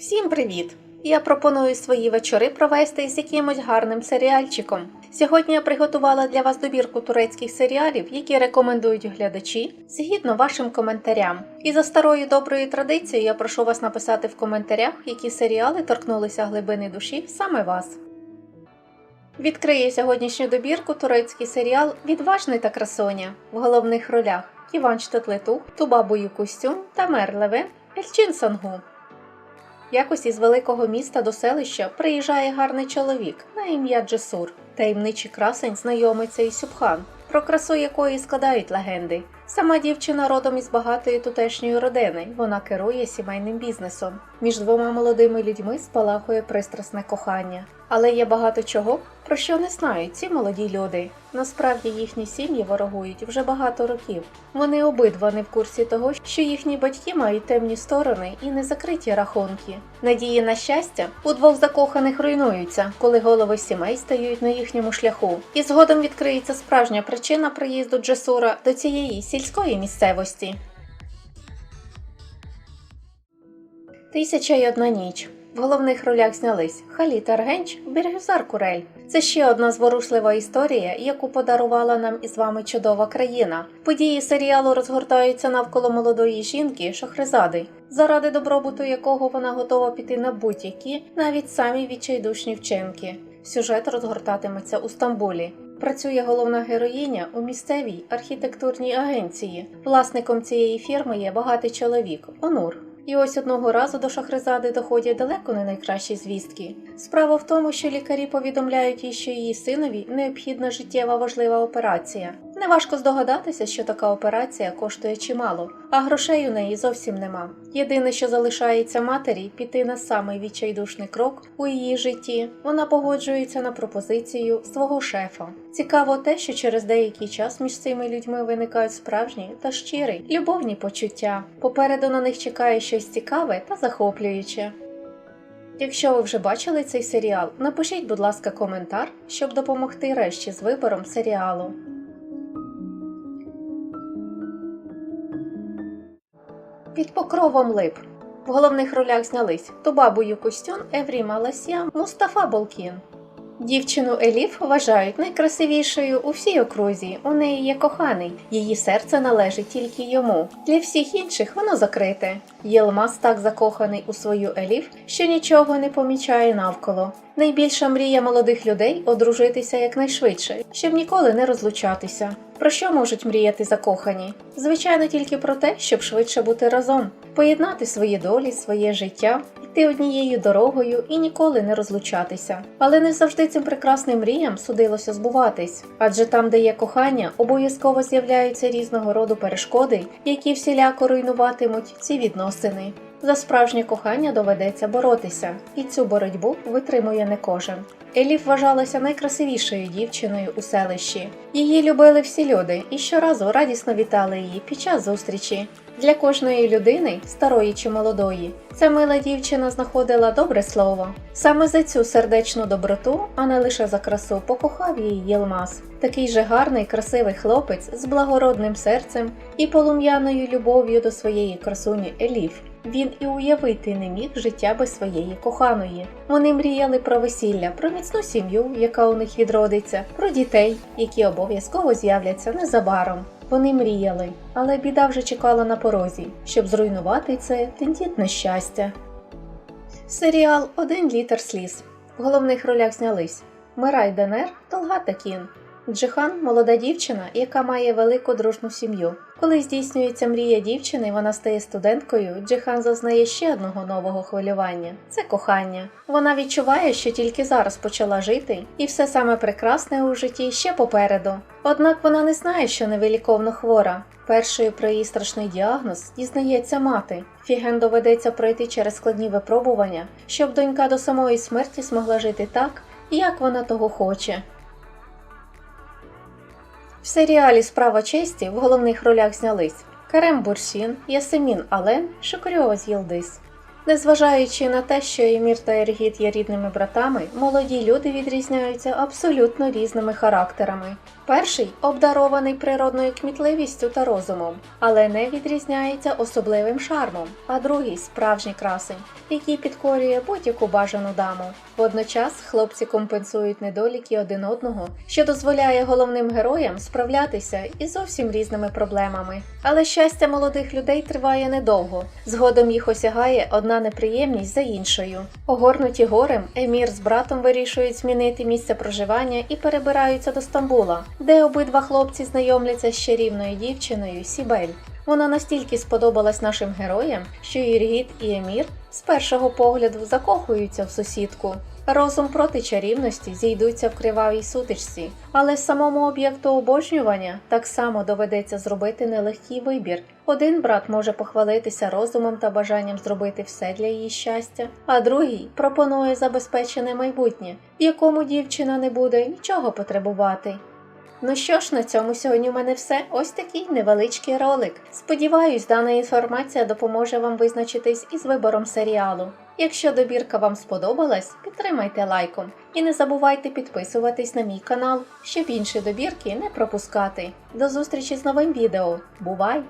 Всім привіт! Я пропоную свої вечори провести з якимось гарним серіальчиком. Сьогодні я приготувала для вас добірку турецьких серіалів, які рекомендують глядачі згідно вашим коментарям. І за старою доброю традицією я прошу вас написати в коментарях, які серіали торкнулися глибини душі саме вас. Відкриє сьогоднішню добірку турецький серіал Відважний та красоня в головних ролях Іван Штатлетух, Тубабою Костюм та Мер Левен Ельчин Сангу. Якось із великого міста до селища приїжджає гарний чоловік на ім'я Джесур. Таємничий красень знайомиться із Сюбхан, про красу якої складають легенди. Сама дівчина родом із багатої тутешньої родини. Вона керує сімейним бізнесом. Між двома молодими людьми спалахує пристрасне кохання. Але є багато чого, про що не знають ці молоді люди. Насправді їхні сім'ї ворогують вже багато років. Вони обидва не в курсі того, що їхні батьки мають темні сторони і незакриті рахунки. Надії на щастя у двох закоханих руйнуються, коли голови сімей стають на їхньому шляху. І згодом відкриється справжня причина приїзду Джесура до цієї сільської місцевості. Тисяча й одна ніч. В головних ролях знялись Халіт Аргенч, Біргюзар Курель. Це ще одна зворушлива історія, яку подарувала нам із вами чудова країна. Події серіалу розгортаються навколо молодої жінки Шахрезади, заради добробуту якого вона готова піти на будь-які, навіть самі відчайдушні вчинки. Сюжет розгортатиметься у Стамбулі. Працює головна героїня у місцевій архітектурній агенції. Власником цієї фірми є багатий чоловік Онур. І ось одного разу до Шахрезади доходять далеко не найкращі звістки. Справа в тому, що лікарі повідомляють їй, що її синові необхідна життєва важлива операція. Неважко здогадатися, що така операція коштує чимало, а грошей у неї зовсім нема. Єдине, що залишається матері, піти на самий відчайдушний крок у її житті. Вона погоджується на пропозицію свого шефа. Цікаво те, що через деякий час між цими людьми виникають справжні та щирі любовні почуття. Попереду на них чекає щось цікаве та захоплююче. Якщо ви вже бачили цей серіал, напишіть, будь ласка, коментар, щоб допомогти решті з вибором серіалу. Під покровом лип. В головних ролях знялись Тубабу костюн, Еврі Маласія, Мустафа Болкін. Дівчину Еліф вважають найкрасивішою у всій окрузі. У неї є коханий, її серце належить тільки йому. Для всіх інших воно закрите. Єлмаз так закоханий у свою Еліф, що нічого не помічає навколо. Найбільша мрія молодих людей одружитися якнайшвидше, щоб ніколи не розлучатися. Про що можуть мріяти закохані? Звичайно, тільки про те, щоб швидше бути разом, поєднати свої долі, своє життя, йти однією дорогою і ніколи не розлучатися. Але не завжди цим прекрасним мріям судилося збуватись, адже там, де є кохання, обов'язково з'являються різного роду перешкоди, які всіляко руйнуватимуть ці відносини. За справжнє кохання доведеться боротися, і цю боротьбу витримує не кожен. Еліф вважалася найкрасивішою дівчиною у селищі. Її любили всі люди і щоразу радісно вітали її під час зустрічі. Для кожної людини, старої чи молодої, ця мила дівчина знаходила добре слово. Саме за цю сердечну доброту, а не лише за красу, покохав її Єлмаз. Такий же гарний, красивий хлопець з благородним серцем і полум'яною любов'ю до своєї красуні Еліф. Він і уявити не міг життя без своєї коханої. Вони мріяли про весілля, про міцну сім'ю, яка у них відродиться, про дітей, які обов'язково з'являться незабаром. Вони мріяли, але біда вже чекала на порозі, щоб зруйнувати це тендітне щастя. Серіал Один літр сліз. В головних ролях знялись Мирай Денер, Толгата Кін. Джихан молода дівчина, яка має велику дружну сім'ю. Коли здійснюється мрія дівчини, вона стає студенткою. Джихан зазнає ще одного нового хвилювання це кохання. Вона відчуває, що тільки зараз почала жити, і все саме прекрасне у житті ще попереду. Однак вона не знає, що невиліковно хвора. Першою про її страшний діагноз дізнається мати. Фіген доведеться пройти через складні випробування, щоб донька до самої смерті змогла жити так, як вона того хоче. В серіалі Справа честі в головних ролях знялись Карем Бурсін, Ясемін Ален, Шукрьоз Єлдис. Незважаючи на те, що Емір та Ергіт є рідними братами, молоді люди відрізняються абсолютно різними характерами. Перший обдарований природною кмітливістю та розумом, але не відрізняється особливим шармом, а другий справжній красень, який підкорює будь-яку бажану даму. Водночас хлопці компенсують недоліки один одного, що дозволяє головним героям справлятися із зовсім різними проблемами. Але щастя молодих людей триває недовго. Згодом їх осягає неприємність за іншою. Огорнуті горем, Емір з братом вирішують змінити місце проживання і перебираються до Стамбула, де обидва хлопці знайомляться з чарівною дівчиною Сібель. Вона настільки сподобалась нашим героям, що Іргіт і Емір з першого погляду закохуються в сусідку. Розум проти чарівності зійдуться в кривавій сутичці, але самому об'єкту обожнювання так само доведеться зробити нелегкий вибір. Один брат може похвалитися розумом та бажанням зробити все для її щастя, а другий пропонує забезпечене майбутнє, в якому дівчина не буде нічого потребувати. Ну що ж, на цьому сьогодні в мене все. Ось такий невеличкий ролик. Сподіваюсь, дана інформація допоможе вам визначитись із вибором серіалу. Якщо добірка вам сподобалась, підтримайте лайком і не забувайте підписуватись на мій канал, щоб інші добірки не пропускати. До зустрічі з новим відео. Бувай!